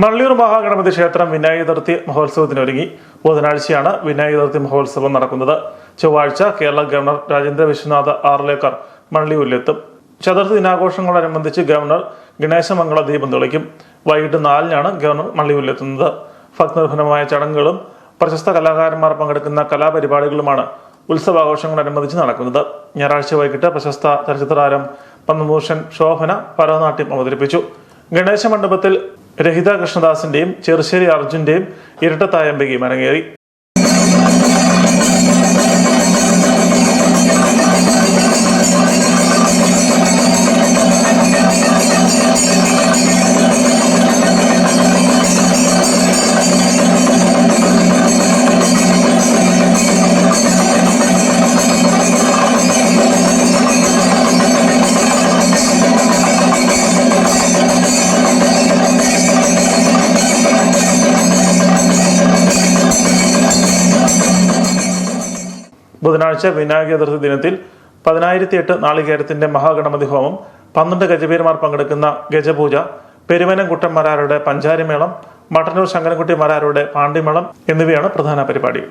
മള്ളിയൂർ മഹാഗണപതി ക്ഷേത്രം വിനായക ചതുർത്ഥി മഹോത്സവത്തിനൊരുങ്ങി. ബുധനാഴ്ചയാണ് വിനായക ചതുർത്ഥി മഹോത്സവം നടക്കുന്നത്. ചൊവ്വാഴ്ച കേരള ഗവർണർ രാജേന്ദ്ര വിശ്വനാഥ് ആർലേക്കർ മള്ളിയൂരിലെത്തും. ചതുർത്ഥി ദിനാഘോഷങ്ങളോടനുബന്ധിച്ച് ഗവർണർ ഗണേശമംഗള ദീപം തെളിക്കും. വൈകിട്ട് നാലിനാണ് ഗവർണർ മള്ളിയൂരിലെത്തുന്നത്. ഭക്തനിർഭരമായ ചടങ്ങുകളും പ്രശസ്ത കലാകാരന്മാർ പങ്കെടുക്കുന്ന കലാപരിപാടികളുമാണ് ഉത്സവാഘോഷങ്ങളോടനുബന്ധിച്ച് നടക്കുന്നത്. ഞായറാഴ്ച വൈകിട്ട് പ്രശസ്ത ചലച്ചിത്ര താരം പത്മഭൂഷൺ ശോഭന ഭരതനാട്യം അവതരിപ്പിച്ചു. ഗണേശ മണ്ഡപത്തിൽ രഹിത കൃഷ്ണദാസിന്റെയും ചെറുശ്ശേരി അർജുന്റെയും ഇരട്ടത്തായമ്പകയും അരങ്ങേറി. ബുധനാഴ്ച വിനായക ചതുർത്ഥി ദിനത്തിൽ പതിനായിരത്തി എട്ട് നാളികേരത്തിന്റെ മഹാഗണപതി ഹോമം പന്ത്രണ്ട് ഗജപീരന്മാർ പങ്കെടുക്കുന്ന ഗജപൂജ പെരുവനംകുട്ടൻ മരാരുടെ പഞ്ചാരിമേളം മട്ടന്നൂർ ശങ്കരൻകുട്ടി മരാരുടെ പാണ്ടിമേളം എന്നിവയാണ് പ്രധാന പരിപാടികൾ.